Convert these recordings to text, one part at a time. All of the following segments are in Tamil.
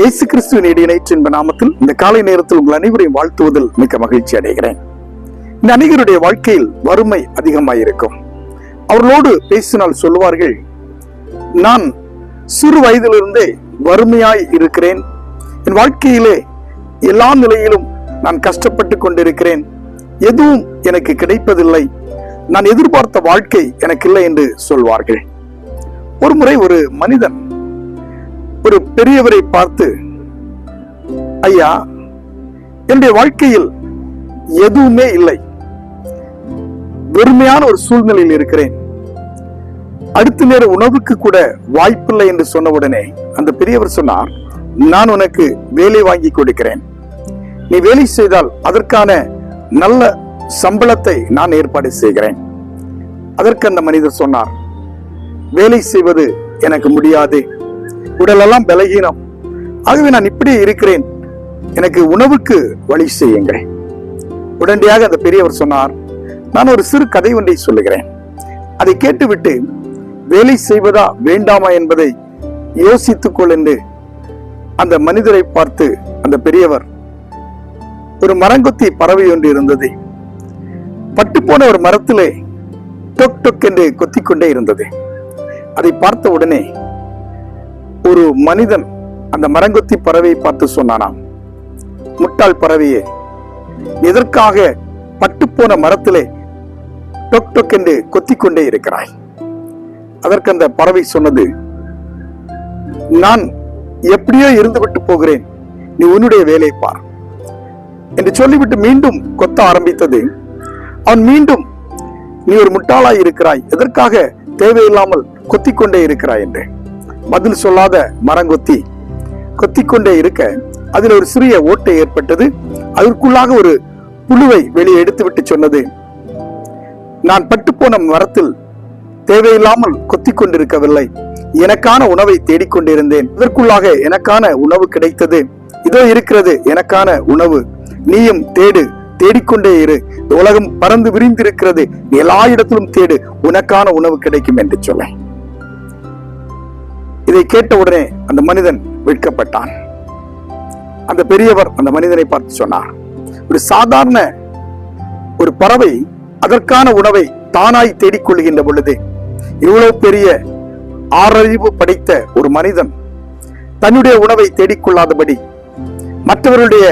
இயேசு கிறிஸ்துவின் இடையினைற்று என்ப நாமத்தில் இந்த காலை நேரத்தில் உங்கள் அனைவரையும் வாழ்த்துவதில் மிக்க மகிழ்ச்சி அடைகிறேன். இந்த அநேகருடைய வாழ்க்கையில் வறுமை அதிகமாயிருக்கும். அவர்களோடு பேசினால் சொல்லுவார்கள் நான் சிறு வயதிலிருந்தே வறுமையாய் இருக்கிறேன். என் வாழ்க்கையிலே எல்லா நிலையிலும் நான் கஷ்டப்பட்டு கொண்டிருக்கிறேன். எதுவும் எனக்கு கிடைப்பதில்லை. நான் எதிர்பார்த்த வாழ்க்கை எனக்கு இல்லை என்று சொல்வார்கள். ஒரு முறை ஒரு மனிதன் ஒரு பெரியவரை பார்த்து ஐயா என்னுடைய வாழ்க்கையில் எதுவுமே இல்லை. வெறுமையான ஒரு சூழ்நிலையில் இருக்கிறேன். அடுத்த நேர உணவுக்கு கூட வாய்ப்பில்லை என்று சொன்ன உடனே அந்த பெரியவர் சொன்னார் நான் உனக்கு வேலை வாங்கி கொடுக்கிறேன். நீ வேலை செய்தால் அதற்கான நல்ல சம்பளத்தை நான் ஏற்பாடு செய்கிறேன். அதற்கு அந்த மனிதர் சொன்னார் வேலை செய்வது எனக்கு முடியாது. உடலெல்லாம் பலகீனம் ஆகவே நான் இப்படியே இருக்கிறேன். எனக்கு உணவுக்கு வழி செய்யுங்கள். உடனடியாக அந்த பெரியவர் சொன்னார் நான் ஒரு சிறு கதை ஒன்றை சொல்லுகிறேன். அதை கேட்டுவிட்டு வேலை செய்வதா வேண்டாமா என்பதை யோசித்துக் கொள் என்று அந்த மனிதரை பார்த்து அந்த பெரியவர் ஒரு மரங்கொத்தி பறவை ஒன்று இருந்தது. பட்டுப்போன ஒரு மரத்திலே டொக் டொக் என்று கொத்திக்கொண்டே இருந்தது. அதை பார்த்த உடனே ஒரு மனிதன் அந்த மரங்கொத்தி பறவையை பார்த்து சொன்னானாம் முட்டாள் பறவையே எதற்காக பட்டுப்போன மரத்திலே டொக் டொக் என்று கொத்திக்கொண்டே இருக்கிறாய்? அதற்கு அந்த பறவை சொன்னது நான் எப்படியோ இருந்துவிட்டு போகிறேன் நீ உன்னுடைய வேலையை பார் என்று சொல்லிவிட்டு மீண்டும் கொத்த ஆரம்பித்தது. அவன் மீண்டும் நீ ஒரு முட்டாளாய் இருக்கிறாய் எதற்காக தேவையில்லாமல் கொத்திக்கொண்டே இருக்கிறாய் என்று. பதில் சொல்லாத மரங்கொத்தி கொத்தி கொண்டே இருக்க அதில் ஒரு சிறிய ஓட்டை ஏற்பட்டது. அதற்குள்ளாக ஒரு புழுவை வெளியே எடுத்துவிட்டு சொன்னது. நான் பட்டுப்போன மரத்தில் தேவையில்லாமல் கொத்தி கொண்டிருக்கவில்லை எனக்கான உணவை தேடிக்கொண்டிருந்தேன். இதற்குள்ளாக எனக்கான உணவு கிடைத்தது. இதோ இருக்கிறது எனக்கான உணவு. நீயும் தேடு தேடிக்கொண்டே இரு. உலகம் பறந்து விரிந்திருக்கிறது. எல்லா இடத்திலும் தேடு உனக்கான உணவு கிடைக்கும் என்று சொல்ல இதை கேட்டவுடனே அந்த மனிதன் வெட்கப்பட்டான். அந்த பெரியவர் அந்த மனிதனை பார்த்து சொன்னார் ஒரு சாதாரண ஒரு பறவை அதற்கான உணவை தானாய் தேடிக்கொள்கின்ற பொழுது இவ்வளவு பெரிய ஆறறிவு படைத்த ஒரு மனிதன் தன்னுடைய உணவை தேடிக்கொள்ளாதபடி மற்றவர்களுடைய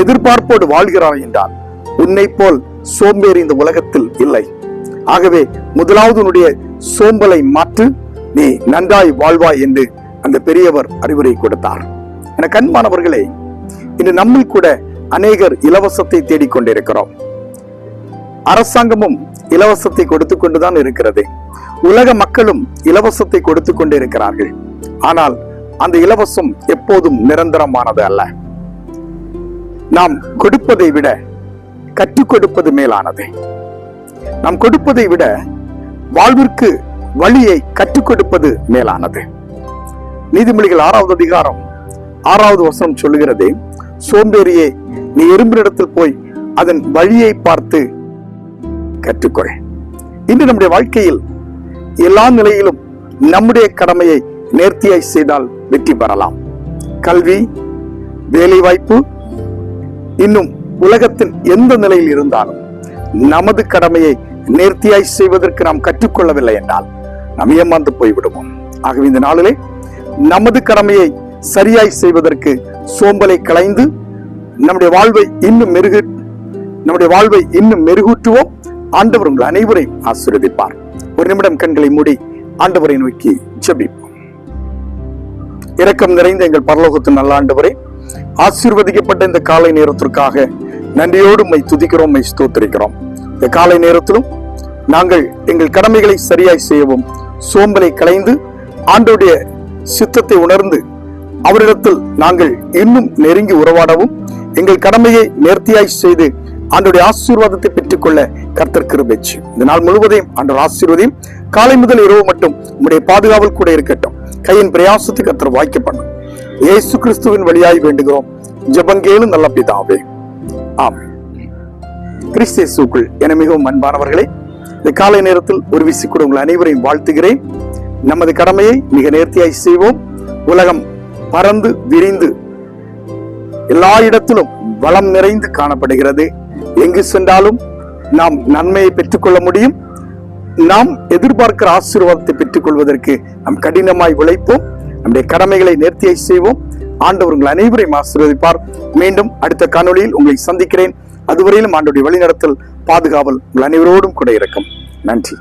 எதிர்பார்ப்போடு வாழ்கிறார் என்றால் உன்னை போல் சோம்பேறி இந்த உலகத்தில் இல்லை. ஆகவே முதலாவது உன்னுடைய சோம்பலை மாற்று. நீ நன்றாய் வாழ்வாய் என்று அந்த பெரியவர் அறிவுரை கொடுத்தார். என கண்மானவர்களே இன்று நம்மில் கூட அநேகர் இலவசத்தை தேடிக்கொண்டிருக்கிறோம். அரசாங்கமும் இலவசத்தை கொடுத்து கொண்டுதான் இருக்கிறது. உலக மக்களும் இலவசத்தை கொடுத்து கொண்டு இருக்கிறார்கள் ஆனால் அந்த இலவசம் எப்போதும் நிரந்தரமானது அல்ல. நாம் கொடுப்பதை விட கற்றுக் கொடுப்பது மேலானது. நாம் கொடுப்பதை விட வாழ்விற்கு வழியை கற்றுக் கொடுப்பது மேலானது. நீதிமொழிகள் ஆறாவது அதிகாரம் ஆறாவது வசனம் சொல்லுகிறது சோம்பேறியே நீ எறும்பினிடத்தில் போய் அதன் வழியை பார்த்து கற்றுக்கொள். இன்று நம்முடைய வாழ்க்கையில் எல்லா நிலையிலும் நம்முடைய கடமையை நேர்த்தியாய் செய்தால் வெற்றி பெறலாம். கல்வி வேலை வாய்ப்பு இன்னும் உலகத்தின் எந்த நிலையில் இருந்தாலும் நமது கடமையை நேர்த்தியாய் செய்வதற்கு நாம் கற்றுக்கொள்ளவில்லை என்றால் நாம் ஏமாந்து போய்விடுவோம். ஆகவே இந்த நாளிலே நமது கடமையை சரியாய் செய்வதற்கு சோம்பலை களைந்து நம்முடைய வாழ்வை இன்னும் மெருகு நம்முடைய வாழ்வை இன்னும் மெருகூற்றுவோம் ஆண்டவர் உங்கள் அனைவரையும் ஆசீர்வதிப்பார். ஒரு நிமிடம் கண்களை மூடி ஆண்டவரை நோக்கி ஜெபிப்போம். இரக்கம் நிறைந்த எங்கள் பரலோகத்தின் நல்ல ஆண்டவரே ஆசீர்வதிக்கப்பட்ட இந்த காலை நேரத்திற்காக நன்றியோடு மை துதிக்கிறோம் மை ஸ்தோத்திரிக்கிறோம். இந்த காலை நேரத்திலும் நாங்கள் எங்கள் கடமைகளை சரியாய் செய்யவும் சோம்பலை களைந்து ஆண்டோடைய சித்தத்தை உணர்ந்து அவரிடத்தில் நாங்கள் இன்னும் நெருங்கி உறவாடவும் எங்கள் கடமையை நேர்த்தியாய் செய்து ஆண்டுடைய ஆசீர்வாதத்தை பெற்றுக்கொள்ள கர்த்தர் கிருபெச்சு. இந்த நாள் முழுவதையும் ஆண்டோட ஆசீர்வதையும். காலை முதல் இரவு மட்டும் உம்முடைய பாதுகாவல் கூட இருக்கட்டும். கையின் பிரயாசத்தை கர்த்தர் வாய்க்கப்படும் இயேசு கிறிஸ்துவின் வழியாய் வேண்டுகிறோம். ஜபங்கேலும் நல்ல பிதாவே. ஆம் கிறிஸ்தேசுக்குள் என மிகவும் அன்பானவர்களே இந்த காலை நேரத்தில் ஒரு விசி கூட உங்கள் அனைவரையும் வாழ்த்துகிறேன். நமது கடமையை மிக நேர்த்தியாய் செய்வோம். உலகம் பறந்து விரிந்து எல்லா இடத்திலும் வளம் நிறைந்து காணப்படுகிறது. எங்கு சென்றாலும் நாம் நன்மையை பெற்றுக்கொள்ள முடியும். நாம் எதிர்பார்க்கிற ஆசீர்வாதத்தை பெற்றுக்கொள்வதற்கு நாம் கடினமாய் உழைப்போம். நம்முடைய கடமைகளை நேர்த்தியை செய்வோம். ஆண்டவர் உங்கள் அனைவரையும் ஆசீர்வதிப்பார். மீண்டும் அடுத்த காணொளியில் உங்களை சந்திக்கிறேன். அதுவரையிலும் ஆண்டுடைய வழிநடத்தல் பாதுகாவல் உங்கள் அனைவரோடும் கூட இருக்கும் நன்றி.